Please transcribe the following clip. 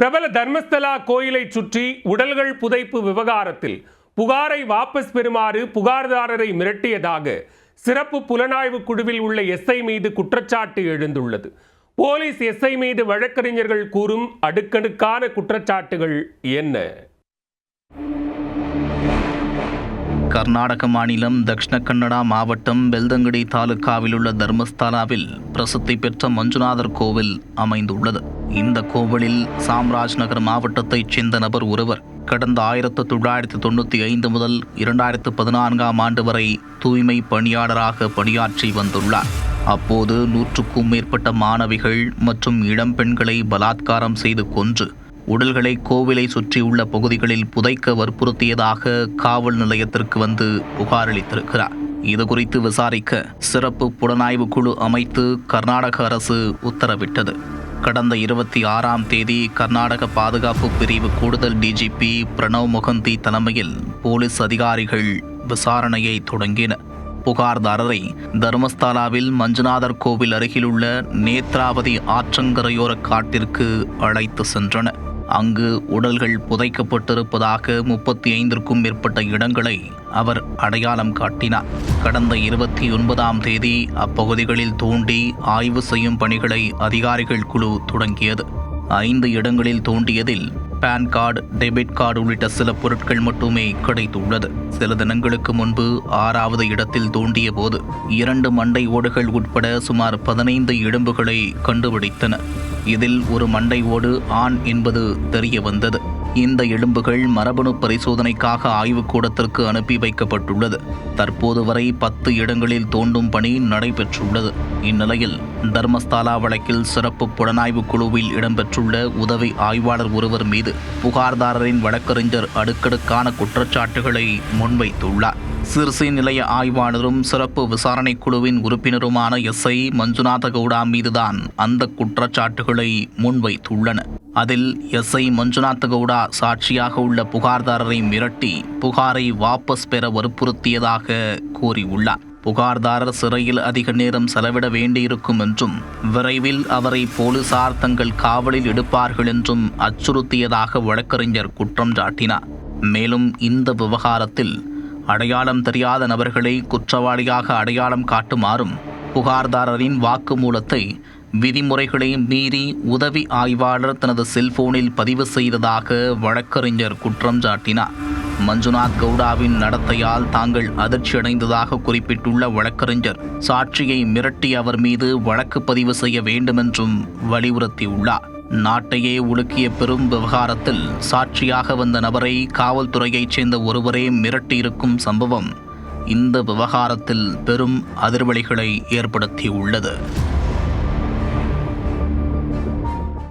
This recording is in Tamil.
பிரபல தர்மஸ்தலா கோயிலை சுற்றி உடல்கள் புதைப்பு விவகாரத்தில் புகாரை வாபஸ் பெறுமாறு புகார்தாரரை மிரட்டியதாக சிறப்பு புலனாய்வு குழுவில் உள்ள எஸ்ஐ மீது குற்றச்சாட்டு எழுந்துள்ளது. போலீஸ் எஸ்ஐ மீது வழக்கறிஞர்கள் கூறும் அடுக்கடுக்கான குற்றச்சாட்டுகள் என்ன? கர்நாடக மாநிலம் தக்ஷண கன்னடா மாவட்டம் பெல்தங்கடி தாலுக்காவில் உள்ள தர்மஸ்தலாவில் பிரசித்தி பெற்ற மஞ்சுநாதர் கோவில் அமைந்துள்ளது. இந்த கோவிலில் சாம்ராஜ் நகர் மாவட்டத்தைச் சேர்ந்த நபர் ஒருவர் கடந்த ஆயிரத்து தொள்ளாயிரத்து தொண்ணூற்றி ஐந்து முதல் இரண்டாயிரத்து பதினான்காம் ஆண்டு வரை தூய்மை பணியாளராக பணியாற்றி வந்துள்ளார். அப்போது நூற்றுக்கும் மேற்பட்ட மாணவிகள் மற்றும் இளம் பெண்களை பலாத்காரம் செய்து கொன்று உடல்களை கோவிலை சுற்றியுள்ள பகுதிகளில் புதைக்க வற்புறுத்தியதாக காவல் நிலையத்திற்கு வந்து புகார் அளித்திருக்கிறார். இது குறித்து விசாரிக்க சிறப்பு புலனாய்வு குழு அமைத்து கர்நாடக அரசு உத்தரவிட்டது. கடந்த இருபத்தி ஆறாம் தேதி கர்நாடக பாதுகாப்பு பிரிவு கூடுதல் டிஜிபி பிரணவ் முகந்தி தலைமையில் போலீஸ் அதிகாரிகள் விசாரணையை தொடங்கினர். புகார்தாரரை தர்மஸ்தாலாவில் மஞ்சுநாதர் கோவில் அருகிலுள்ள நேத்ராவதி ஆற்றங்கரையோர காட்டிற்கு அழைத்து சென்றனர். அங்கு உடல்கள் புதைக்கப்பட்டிருப்பதாக முப்பத்தி ஐந்திற்கும் மேற்பட்ட இடங்களை அவர் அடையாளம் காட்டினார். கடந்த இருபத்தி ஒன்பதாம் தேதி அப்பகுதிகளில் தோண்டி ஆய்வு செய்யும் பணிகளை அதிகாரிகள் குழு தொடங்கியது. ஐந்து இடங்களில் தோண்டியதில் பான் கார்டு டெபிட் கார்டு உள்ளிட்ட சில பொருட்கள் மட்டுமே கிடைத்துள்ளது. சில தினங்களுக்கு முன்பு ஆறாவது இடத்தில் தோண்டிய போது இரண்டு மண்டை ஓடுகள் உட்பட சுமார் பதினைந்து எலும்புகளை கண்டுபிடித்தன. இதில் ஒரு மண்டை ஓடு ஆண் என்பது தெரிய வந்தது. இந்த எலும்புகள் மரபணு பரிசோதனைக்காக ஆய்வுக்கூடத்திற்கு அனுப்பி வைக்கப்பட்டுள்ளது. தற்போது வரை பத்து இடங்களில் தோண்டும் பணி நடைபெற்றுள்ளது. இந்நிலையில் தர்மஸ்தாலா வழக்கில் சிறப்பு புலனாய்வு குழுவில் இடம்பெற்றுள்ள உதவி ஆய்வாளர் ஒருவர் மீது புகார்தாரரின் வழக்கறிஞர் அடுக்கடுக்கான குற்றச்சாட்டுகளை முன்வைத்துள்ளார். சிறுசை நிலைய ஆய்வாளரும் சிறப்பு விசாரணை குழுவின் உறுப்பினருமான எஸ்ஐ மஞ்சுநாத கவுடா மீதுதான் அந்த குற்றச்சாட்டுகளை முன்வைத்துள்ளன. அதில் எஸ்ஐ மஞ்சுநாத் கவுடா சாட்சியாக உள்ள புகார்தாரரை மிரட்டி புகாரை வாபஸ் பெற வற்புறுத்தியதாக கூறியுள்ளார். புகார்தாரர் சிறையில் அதிக நேரம் செலவிட வேண்டியிருக்கும் என்றும் விரைவில் அவரை போலீசார் தங்கள் காவலில் எடுப்பார்கள் என்றும் அச்சுறுத்தியதாக வழக்கறிஞர் குற்றம் சாட்டினார். மேலும் இந்த விவகாரத்தில் அடையாளம் தெரியாத நபர்களை குற்றவாளியாக அடையாளம் காட்டுமாறும் புகார்தாரரின் வாக்குமூலத்தை விதிமுறைகளை மீறி உதவி ஆய்வாளர் தனது செல்போனில் பதிவு செய்ததாக வழக்கறிஞர் குற்றம் சாட்டினார். மஞ்சுநாத் கவுடாவின் நடத்தையால் தாங்கள் அதிர்ச்சியடைந்ததாக குறிப்பிட்டுள்ள வழக்கறிஞர் சாட்சியை மிரட்டி அவர் மீது வழக்கு பதிவு செய்ய வேண்டுமென்றும் வலியுறுத்தியுள்ளார். நாட்டையே உலுக்கிய பெரும் விவகாரத்தில் சாட்சியாக வந்த நபரை காவல்துறையைச் சேர்ந்த ஒருவரே மிரட்டியிருக்கும் சம்பவம் இந்த விவகாரத்தில் பெரும் அதிர்வலிகளை ஏற்படுத்தியுள்ளது.